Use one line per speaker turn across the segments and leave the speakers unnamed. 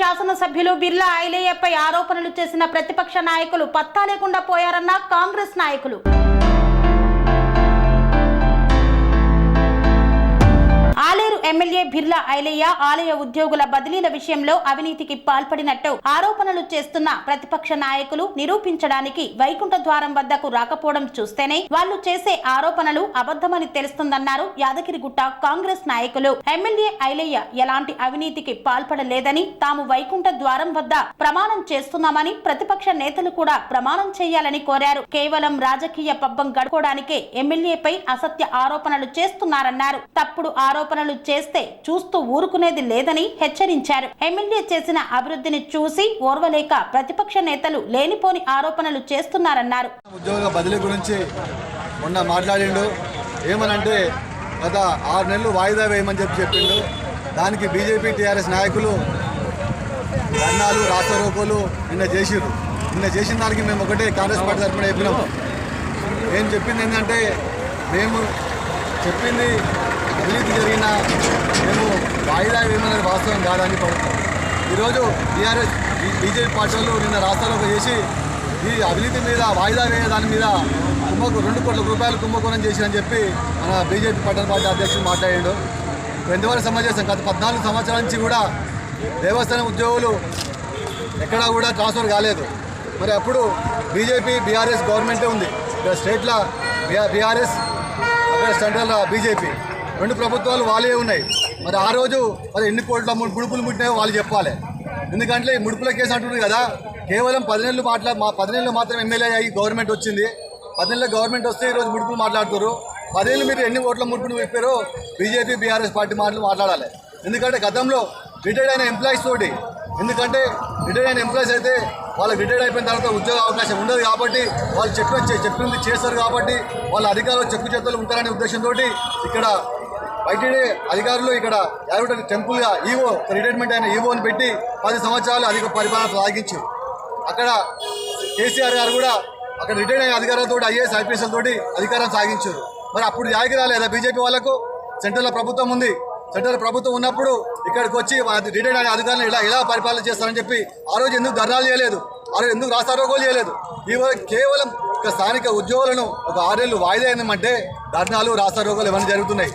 శాసనసభ్యులు బిర్లా ఐలయ్యపై ఆరోపణలు చేసిన ప్రతిపక్ష నాయకులు పత్తా లేకుండా పోయారన్న కాంగ్రెస్ నాయకులు. ఎమ్మెల్యే బిర్లా ఐలయ్య ఆలయ ఉద్యోగుల బదిలీల విషయంలో అవినీతికి పాల్పడినట్టు ఆరోపణలు చేస్తున్న ప్రతిపక్ష నాయకులు నిరూపించడానికి వైకుంఠ ద్వారం వద్దకు రాకపోవడం చూస్తేనే వాళ్ళు చేసే ఆరోపణలు అబద్ధమని తెలుస్తుందన్నారు యాదగిరిగుట్ట కాంగ్రెస్ నాయకులు. ఎమ్మెల్యే ఐలయ్య ఎలాంటి అవినీతికి పాల్పడలేదని తాము వైకుంఠ ద్వారం వద్ద ప్రమాణం చేస్తున్నామని ప్రతిపక్ష నేతలు కూడా ప్రమాణం చేయాలని కోరారు. కేవలం రాజకీయ పబ్బం గడుకోవడానికే ఎమ్మెల్యేపై అసత్య ఆరోపణలు చేస్తున్నారన్నారు. తప్పుడు ఆరోపణలు చేస్తే చూస్తూ ఊరుకునేది లేదని హెచ్చరించారు. ఎమ్మెల్యే చేసిన అభివృద్ధిని చూసి ఓర్వలేక ప్రతిపక్ష నేతలు లేనిపోని ఆరోపణలు చేస్తున్నారన్నారు.
ఉద్యోగ బదిలీ గురించి మొన్న మాట్లాడిండు. ఏమనంటే గత ఆరు నెలలు వాయిదా వేయమని చెప్పి చెప్పిండు. దానికి బీజేపీ టీఆర్ఎస్ నాయకులు ధర్నాలు రాస్తారోకోలు నిన్న చేసిరు నిన్న చేసిన దానికి మేము ఒకటే కాంగ్రెస్ పార్టీ తరఫున చెప్పినాము ఏం చెప్పింది ఏంటంటే మేము చెప్పింది రిలీజ్ జరిగిన మేము వాయిదా వేయమన్నది వాస్తవం కాదని పడుతున్నాం ఈరోజు టీఆర్ఎస్ బీజేపీ పార్టీ వాళ్ళు నిన్న రాష్ట్రాలకు చేసి ఈ అవినీతి మీద వాయిదా వేయ దాని మీద కుంభకు రెండు కోట్ల రూపాయలు కుంభకోణం చేసిరని చెప్పి మన బీజేపీ పట్టణ పార్టీ అధ్యక్షుడు మాట్లాడాడు. ఎంతవరకు సమావేశం గత పద్నాలుగు సంవత్సరాల నుంచి కూడా దేవస్థానం ఉద్యోగులు ఎక్కడా కూడా ట్రాన్స్ఫర్ కాలేదు. మరి అప్పుడు బీజేపీ బీఆర్ఎస్ గవర్నమెంటే ఉంది. ఇక్కడ స్టేట్లో బీఆర్ఎస్ అక్కడ సెంట్రల్ బీజేపీ. రెండు ప్రభుత్వాలు వాళ్ళే ఉన్నాయి. మరి ఆ రోజు మరి ఎన్ని కోట్ల ముడుపులు ముట్టినాయో వాళ్ళు చెప్పాలి. ఎందుకంటే ఈ ముడుపుల కేసు అంటున్నారు కదా కేవలం పది నెలలు మాట్లా మా పది నెలలు మాత్రం ఎమ్మెల్యే అయ్యి గవర్నమెంట్ వచ్చింది. పది నెలల గవర్నమెంట్ వస్తే ఈరోజు ముడుపులు మాట్లాడుతారు పదేళ్ళు మీరు ఎన్ని ఓట్ల ముడుపులు చెప్పారో బీజేపీ బీఆర్ఎస్ పార్టీ మాటలు మాట్లాడాలి. ఎందుకంటే గతంలో రిటైర్డ్ అయిన ఎంప్లాయీస్ తోటి ఎందుకంటే రిటైర్డ్ అయిన ఎంప్లాయీస్ అయితే వాళ్ళకి రిటైర్డ్ అయిపోయిన తర్వాత ఉద్యోగ అవకాశం ఉండదు కాబట్టి వాళ్ళు చెప్పి చెప్పింది చేస్తారు కాబట్టి వాళ్ళ అధికారులు చెక్కు చేతులు ఉంటారనే ఉద్దేశంతో ఇక్కడ వైటీడీ అధికారులు ఇక్కడ యాదగిరి టెంపుల్గా ఈవో రిటైర్మెంట్ అయిన ఈవోని పెట్టి పది సంవత్సరాలు అధిక పరిపాలన సాగించారు అక్కడ కేసీఆర్ గారు కూడా అక్కడ రిటైర్ అయిన అధికారులతో ఐఏఎస్ తోటి అధికారం సాగించారు మరి అప్పుడు యాదగిరి రాలేదా బీజేపీ వాళ్ళకు? సెంట్రల్ ప్రభుత్వం ఉంది. సెంట్రల్ ప్రభుత్వం ఉన్నప్పుడు ఇక్కడికి వచ్చి రిటైర్డ్ అయిన అధికారులు ఇలా ఎలా పరిపాలన చేస్తారని చెప్పి ఆ రోజు ఎందుకు ధర్నాలు చేయలేదు? ఆ రోజు ఎందుకు రాస్తారోగోలు చేయలేదు? ఇవాళ కేవలం ఒక స్థానిక ఉద్యోగులను ఒక ఆరేళ్ళు వాయిదా అయిందంటే ధర్నాలు రాస్తారోగోలు ఇవన్నీ జరుగుతున్నాయి.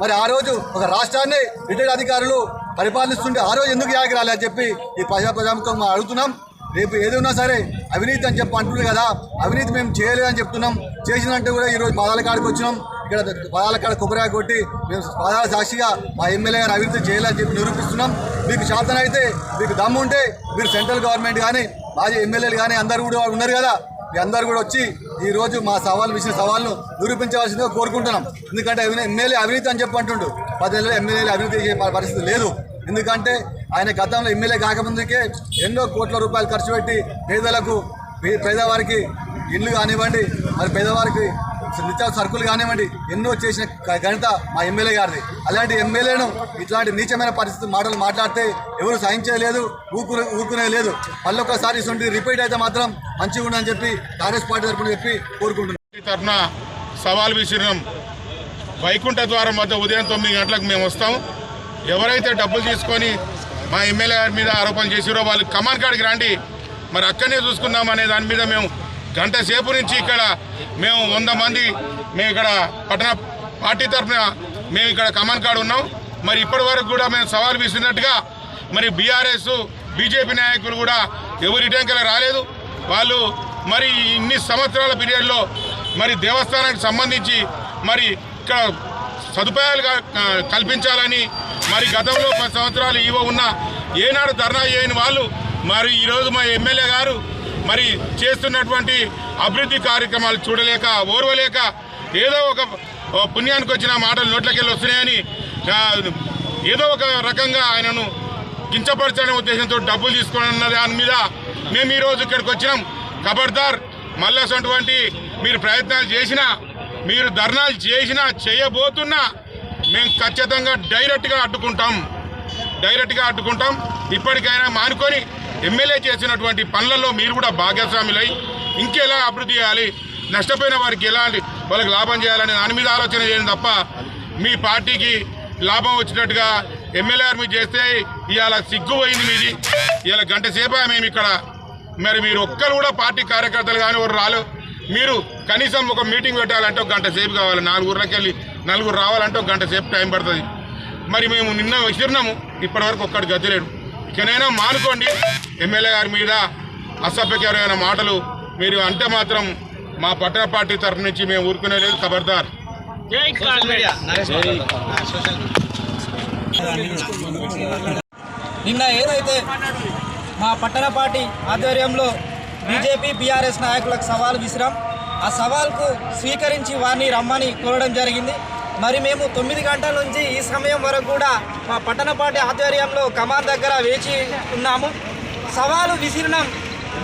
మరి ఆ రోజు ఒక రాష్ట్రాన్ని రిటైర్డ్ అధికారులు పరిపాలిస్తుంటే ఆ రోజు ఎందుకు యాగ రాలే అని చెప్పి ఈ ప్రజా ప్రజాముఖం మనం అడుగుతున్నాం. రేపు ఏదైనా సరే అవినీతి అని చెప్పి అంటున్నారు కదా అవినీతి మేము చేయలేదని చెప్తున్నాం. చేసినట్టు కూడా ఈరోజు పాదాల కాడికి వచ్చినాం. ఇక్కడ పాదాల కాడ కొబ్బరి కొట్టి మేము పాదాల సాక్షిగా మా ఎమ్మెల్యే గారు అవినీతి చేయాలని చెప్పి నిరూపిస్తున్నాం. మీకు శాతనైతే మీకు దమ్ము ఉంటే మీరు సెంట్రల్ గవర్నమెంట్ కానీ మాజీ ఎమ్మెల్యేలు కానీ అందరూ కూడా ఉన్నారు కదా. మీ అందరు కూడా వచ్చి ఈరోజు మా సవాల్ విషయ సవాల్ను నిరూపించవలసిందిగా కోరుకుంటున్నాం. ఎందుకంటే ఎమ్మెల్యే అవినీతి అని చెప్పి అంటుండు. పదేళ్ళు ఎమ్మెల్యేలు అవినీతి చేసే పరిస్థితి లేదు. ఎందుకంటే ఆయన గతంలో ఎమ్మెల్యే కాకముందుకే ఎన్నో కోట్ల రూపాయలు ఖర్చు పెట్టి పేదలకు పేదవారికి ఇల్లు కానివ్వండి మరి పేదవారికి నిత్యావసర సరుకులు కానివ్వండి ఎన్నో చేసిన ఘనత మా ఎమ్మెల్యే గారిది. అలాంటి ఎమ్మెల్యేను ఇట్లాంటి నీచమైన పరిస్థితి మాటలు మాట్లాడితే ఎవరు సహించలేదు ఊరుకునే ఊరుకునే లేదు. మళ్ళీ ఒకసారి ఇటువంటి రిపీట్ అయితే మాత్రం మంచిగా ఉండని చెప్పి కాంగ్రెస్ పార్టీ తరఫున చెప్పి కోరుకుంటున్నాను
తరఫున సవాల్ విసిరినాం. వైకుంఠ ద్వారం వద్ద ఉదయం తొమ్మిది గంటలకు మేము వస్తాం. ఎవరైతే డబ్బులు తీసుకొని మా ఎమ్మెల్యే గారి మీద ఆరోపణలు చేసిరో వాళ్ళు కమాన్ కాడికి రండి. మరి అక్కడనే చూసుకుందాం అనే దాని మీద మేము గంట సేపు నుంచి ఇక్కడ మేము వంద మంది మేము ఇక్కడ పట్టణ పార్టీ తరఫున మేము ఇక్కడ కమాన్ కాడు ఉన్నాం. మరి ఇప్పటి వరకు కూడా మేము సవాల్ విసిరినట్టుగా మరి బీఆర్ఎస్ బీజేపీ నాయకులు కూడా ఎవరి టెంకల రాలేదు. వాళ్ళు మరి ఇన్ని సంవత్సరాల పీరియడ్లో మరి దేవస్థానానికి సంబంధించి మరి ఇక్కడ సదుపాయాలు కల్పించాలని మరి గతంలో పది సంవత్సరాలు ఈవో ఉన్న ఏనాడు ధర్నా చేయని వాళ్ళు మరి ఈరోజు మా ఎమ్మెల్యే గారు మరి చేస్తున్నటువంటి అభివృద్ధి కార్యక్రమాలు చూడలేక ఓర్వలేక ఏదో ఒక పుణ్యానికి వచ్చిన మాటలు నోట్లకెళ్ళి వస్తున్నాయని ఏదో ఒక రకంగా ఆయనను కించపరచనే ఉద్దేశంతో డబ్బులు తీసుకున్న దాని మీద మేము ఈరోజు ఇక్కడికి వచ్చినాం. ఖబర్దార్ మళ్ళీ అటువంటి మీరు ప్రయత్నాలు చేసినా మీరు ధర్నాలు చేసినా చేయబోతున్నా మేము ఖచ్చితంగా డైరెక్ట్గా అడ్డుకుంటాం. డైరెక్ట్గా అడ్డుకుంటాం. ఇప్పటికైనా మానుకొని ఎమ్మెల్యే చేసినటువంటి పనులలో మీరు కూడా భాగస్వాములై ఇంకెలా అభివృద్ధి చేయాలి నష్టపోయిన వారికి ఎలాంటి వాళ్ళకి లాభం చేయాలని దాని మీద ఆలోచన చేయండి తప్ప మీ పార్టీకి లాభం వచ్చినట్టుగా ఎమ్మెల్యే గారు మీరు చేస్తే ఇవాళ సిగ్గుపోయింది మీది. ఇవాళ గంట సేపు మేము ఇక్కడ. మరి మీరు ఒక్కరు కూడా పార్టీ కార్యకర్తలు కానీ ఎవరు రాలేదు మీరు కనీసం ఒక మీటింగ్ పెట్టాలంటే ఒక గంట సేపు కావాలి. నాలుగు వెళ్ళి నలుగురు రావాలంటే ఒక గంట సేపు టైం పడుతుంది. మరి మేము నిన్న విసిరినాము. ఇప్పటివరకు ఒక్కటి గద్దలేడు ఇకనైనా మానుకోండి. ఎమ్మెల్యే గారి మీద అసభ్యకరమైన మాటలు. మీరు అంటే మాత్రం మా పట్టణ పార్టీ తరఫు నుంచి మేము ఊరుకునే లేదు ఖబర్దార్
నిన్న ఏదైతే మా పట్టణ పార్టీ ఆధ్వర్యంలో బీజేపీ బీఆర్ఎస్ నాయకులకు సవాల్ విసిరాం ఆ సవాల్కు స్వీకరించి వారిని రమ్మని కోరడం జరిగింది. మరి మేము తొమ్మిది గంటల నుంచి ఈ సమయం వరకు కూడా మా పట్టణపాటి ఆధ్వర్యంలో కమాన్ దగ్గర వేచి ఉన్నాము. సవాలు విసిరినాం.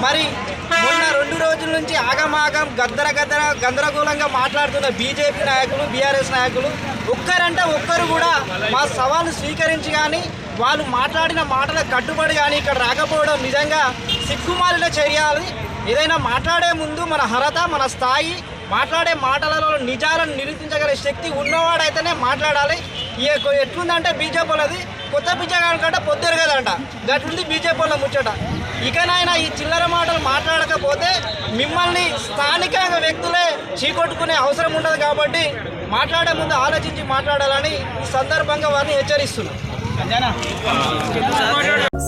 మరి మొన్న రెండు రోజుల నుంచి ఆగమాగం గద్దర గద్దర గందరగోళంగా మాట్లాడుతున్న బీజేపీ నాయకులు బీఆర్ఎస్ నాయకులు. ఒక్కరంటే ఒక్కరు కూడా మా సవాలు స్వీకరించి కానీ వాళ్ళు మాట్లాడిన మాటల కట్టుబడి కానీ ఇక్కడ రాకపోవడం నిజంగా సిగ్గుమాలిన చర్యలు. ఏదైనా మాట్లాడే ముందు మన హరత మన స్థాయి మాట్లాడే మాటలలో నిజాలను నిరూపించగల శక్తి ఉన్నవాడైతేనే మాట్లాడాలి. యొక్క ఎట్లుందంటే బీజేపీ వాళ్ళది కొత్త పిచ్చగాని కంటే పొద్దురు కదంట గట్లుంది బీజేపీ వాళ్ళ ముచ్చట. ఇకనైనా ఈ చిల్లర మాటలు మాట్లాడకపోతే మిమ్మల్ని స్థానిక వ్యక్తులే చీకొట్టుకునే అవసరం ఉండదు కాబట్టి మాట్లాడే ముందు ఆలోచించి మాట్లాడాలని ఈ సందర్భంగా వారిని హెచ్చరిస్తున్నాం.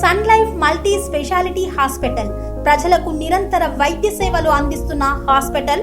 Sun Life multi specialty hospital. ప్రజలకు నిరంతర వైద్య సేవలు అందిస్తున్న హాస్పిటల్